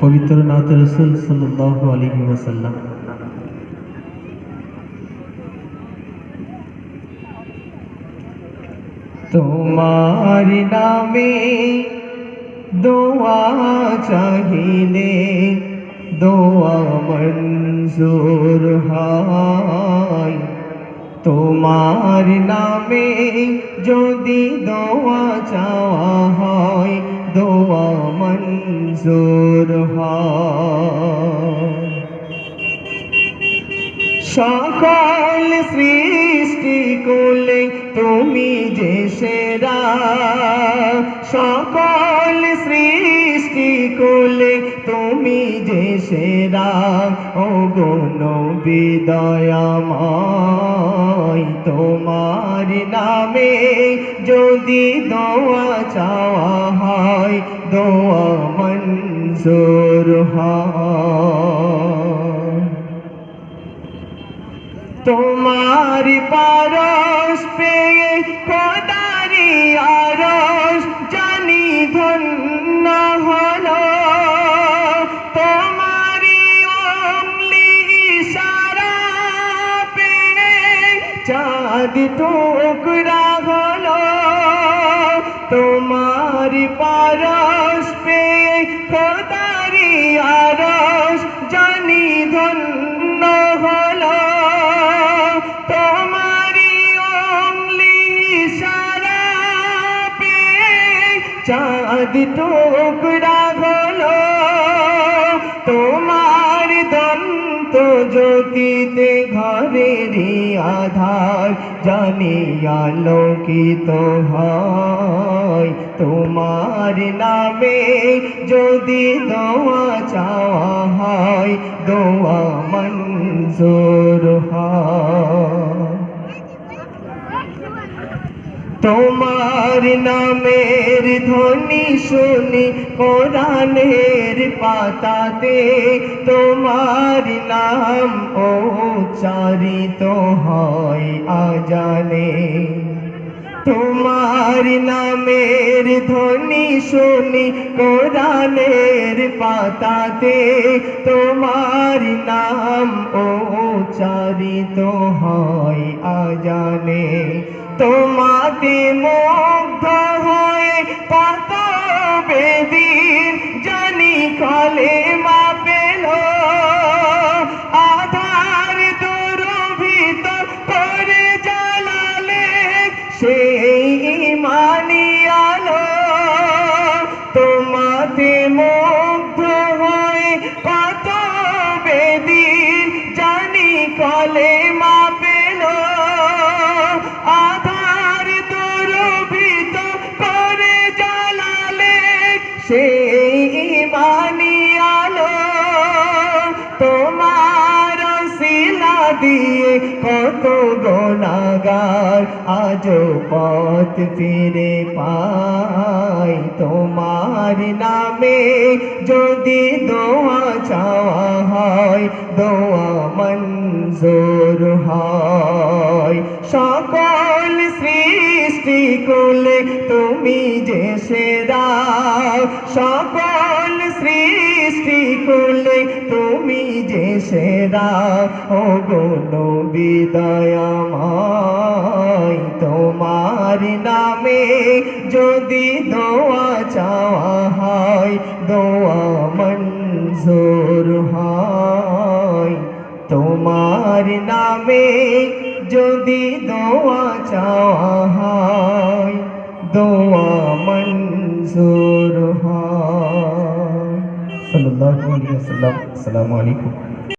পবিত্র নাত রসুল সাল্লাল্লাহু আলাইহি ওয়াসাল্লাম। তোমার নামে দোয়া চাহিলে দোয়া মঞ্জুর হয়। তোমার নামে যদি দোয়া চাওয়া হয় দোয়া মঞ্জুর সকল সৃষ্টি করলে তুমি যে সেরা। সকল সৃষ্টি করলে তুমি যে সেরা। ও গণ বিদয়াময় তোমার নামে যদি দোয়া চাওয়া হয়, দোয়া মঞ্জুর হয়। তোমার পারস পেয়ে কদারি আরস জানি ধন্য হল। তোমারি অমলি ইশারা পেয়ে চাঁদ টুকরা হলো। তোমার পারস পেয়ে কদারি আরস চাঁদ টুকরা হলো তোমার দন্ত জ্যোতিতে ঘরেরই আধার জানি আলোকিত হয়। তোমার নামে যদি দোয়া চাওয়া হয়, দোয়া মঞ্জুর তোমার নামের ধ্বনি শুনি কোরআনের পাতাতে। তোমার নাম ও চারিত হয় আজানে। তোমার নামের ধ্বনি শুনি কোরআনের পাতাতে। তোমার নাম ও চারিত হয় আজানে। তোমাতে মুগ্ধ হয়ে কত বেদিন জানি কলে মা পেল। আধার দুরভিত করে জ্বালালে সেই ইমানি আলো। তোমাতে মুগ্ধ দিয়ে কত গোনাগার আজ পথ ফিরে পাই। তোমার নামে যদি দোয়া চাওয়া হয়, দোয়া মঞ্জুর হয়। সকল সৃষ্টি করলে তুমি যে সেরা। সকল সৃষ্টি যে সেরা। ও গণ বিদয়াময় তোমার নামে যদি দোয়া চাওয়া হয়, দোয়া মঞ্জুর হয়। তোমার নামে যদি দোয়া চাওয়া হয়, দোয়া মঞ্জুর হয়। সাল্লাল্লাহু আলাইহি ওয়াসাল্লাম। আসসালামু আলাইকুম।